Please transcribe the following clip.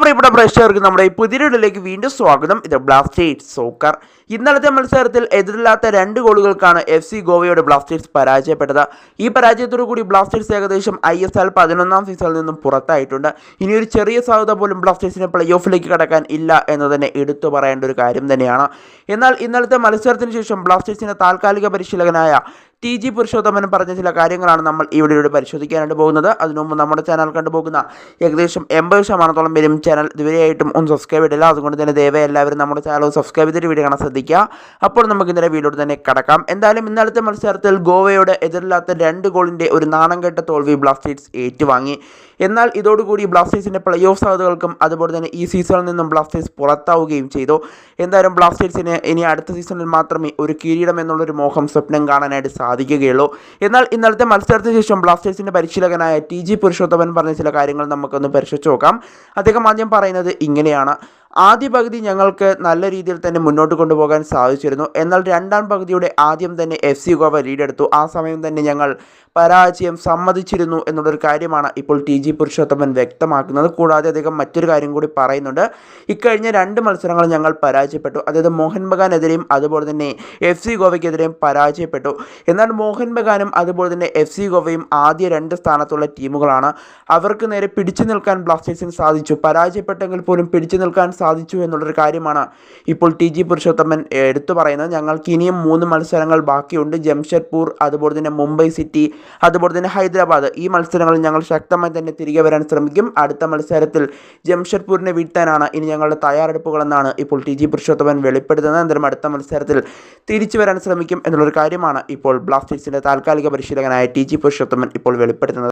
പ്രിയപ്പെട്ട പ്രേക്ഷകർക്ക് നമ്മുടെ പുതിയൊരിടയിലേക്ക് വീണ്ടും സ്വാഗതം. ഇത് ബ്ലാസ്റ്റേറ്റ് സോക്കർ. ഇന്നലത്തെ മത്സരത്തിൽ എതിരില്ലാത്ത രണ്ട് ഗോളുകൾക്കാണ് എഫ് സി ഗോവയോട് ബ്ലാസ്റ്റേഴ്സ് പരാജയപ്പെട്ടത്. ഈ പരാജയത്തോടു കൂടി ബ്ലാസ്റ്റേഴ്സ് ഏകദേശം ഐ എസ് എൽ പതിനൊന്നാം സീസണിൽ നിന്നും പുറത്തായിട്ടുണ്ട്. ഇനി ഒരു ചെറിയ സാധ്യത പോലും ബ്ലാസ്റ്റേഴ്സിന് പ്ലേ ഓഫിലേക്ക് കടക്കാൻ ഇല്ല എന്ന് തന്നെ എടുത്തു പറയേണ്ട ഒരു കാര്യം തന്നെയാണ്. എന്നാൽ ഇന്നലത്തെ മത്സരത്തിന് ശേഷം ബ്ലാസ്റ്റേഴ്സിന് താൽക്കാലിക പരിശീലകനായ ടി ജി പുരുഷോത്തമൻ പറഞ്ഞ ചില കാര്യങ്ങളാണ് നമ്മൾ വീഡിയോയിൽ പരിശോധിക്കാനായിട്ട് പോകുന്നത്. അതിനു മുമ്പ് നമ്മുടെ ചാനൽ കണ്ടുപോകുന്ന ഏകദേശം എൺപത് ശതമാനത്തോളം പേരും ചാനൽ ഇതുവരെയായിട്ടും ഒന്ന് സബ്സ്ക്രൈബ് ചെയ്തില്ല അതുകൊണ്ട് തന്നെ ദയവായി എല്ലാവരും നമ്മുടെ ചാനൽ സബ്സ്ക്രൈബ് ചെയ്തിട്ട് വീഡിയോ കാണാൻ ശ്രദ്ധിക്കുക. അപ്പോൾ നമുക്ക് ഇന്നലെ വീഡിയോ തന്നെ കടക്കാം. എന്തായാലും ഇന്നലത്തെ മത്സരത്തിൽ ഗോവയോട് എതിരില്ലാത്ത രണ്ട് ഗോളിന്റെ ഒരു നാണം കെട്ട തോൽവി ബ്ലാസ്റ്റേഴ്സ് ഏറ്റുവാങ്ങി. എന്നാൽ ഇതോടുകൂടി ബ്ലാസ്റ്റേഴ്സിന്റെ പ്ലേ ഓഫ് സാധ്യതകൾക്കും അതുപോലെ തന്നെ ഈ സീസണിൽ നിന്നും ബ്ലാസ്റ്റേഴ്സ് പുറത്താവുകയും ചെയ്തു. എന്തായാലും ബ്ലാസ്റ്റേഴ്സിന് ഇനി അടുത്ത സീസണിൽ മാത്രമേ ഒരു കിരീടം എന്നുള്ളൊരു മോഹം സ്വപ്നം കാണാനായിട്ട് സാധിക്കുകയുള്ളൂ. എന്നാൽ ഇന്നലത്തെ മത്സരത്തിന് ശേഷം ബ്ലാസ്റ്റേഴ്സിന്റെ പരിശീലകനായ ടി ജി പുരുഷോത്തമൻ പറഞ്ഞ ചില കാര്യങ്ങൾ നമുക്കൊന്ന് പരിശോധിച്ച് നോക്കാം. അദ്ദേഹം ആദ്യം പറയുന്നത് ഇങ്ങനെയാണ്. ആദ്യ പകുതി ഞങ്ങൾക്ക് നല്ല രീതിയിൽ തന്നെ മുന്നോട്ട് കൊണ്ടുപോകാൻ സാധിച്ചിരുന്നു. എന്നാൽ രണ്ടാം പകുതിയുടെ ആദ്യം തന്നെ എഫ് സി ഗോവ ലീഡെടുത്തു ആ സമയം തന്നെ ഞങ്ങൾ പരാജയം സമ്മതിച്ചിരുന്നു എന്നുള്ളൊരു കാര്യമാണ് ഇപ്പോൾ ടി ജി പുരുഷോത്തമൻ വ്യക്തമാക്കുന്നത്. കൂടാതെ അദ്ദേഹം മറ്റൊരു കാര്യം കൂടി പറയുന്നുണ്ട്. ഇക്കഴിഞ്ഞ രണ്ട് മത്സരങ്ങൾ ഞങ്ങൾ പരാജയപ്പെട്ടു. അതായത് മോഹൻ ബഗാനെതിരെയും അതുപോലെ തന്നെ എഫ് സി ഗോവയ്ക്കെതിരെയും പരാജയപ്പെട്ടു. എന്നാൽ മോഹൻ ബഗാനും അതുപോലെ തന്നെ എഫ് സി ഗോവയും ആദ്യ രണ്ട് സ്ഥാനത്തുള്ള ടീമുകളാണ്. അവർക്ക് നേരെ പിടിച്ചു നിൽക്കാൻ ബ്ലാസ്റ്റേഴ്സിന് സാധിച്ചു. പരാജയപ്പെട്ടെങ്കിൽ പോലും പിടിച്ചു നിൽക്കാൻ സാധിച്ചു എന്നുള്ളൊരു കാര്യമാണ്. ഇപ്പോൾ ടി ജി പുരുഷോത്തമൻ എടുത്തു പറയുന്നത് ഞങ്ങൾക്ക് ഇനിയും മൂന്ന് മത്സരങ്ങൾ ബാക്കിയുണ്ട്. ജംഷഡ്പൂർ അതുപോലെ തന്നെ മുംബൈ സിറ്റി അതുപോലെ തന്നെ ഹൈദരാബാദ്. ഈ മത്സരങ്ങളിൽ ഞങ്ങൾ ശക്തമായി തന്നെ തിരികെ വരാൻ ശ്രമിക്കും. അടുത്ത മത്സരത്തിൽ ജംഷഡ്പൂരിനെ വീഴ്ത്താനാണ് ഇനി ഞങ്ങളുടെ തയ്യാറെടുപ്പുകളെന്നാണ് ഇപ്പോൾ ടി ജി പുരുഷോത്തമൻ വെളിപ്പെടുത്തുന്നത്. അന്തരം അടുത്ത മത്സരത്തിൽ തിരിച്ചു വരാൻ ശ്രമിക്കും എന്നുള്ളൊരു കാര്യമാണ് ഇപ്പോൾ ബ്ലാസ്റ്റേഴ്സിന്റെ താൽക്കാലിക പരിശീലകനായ ടി ജി പുരുഷോത്തമൻ ഇപ്പോൾ വെളിപ്പെടുത്തുന്നത്.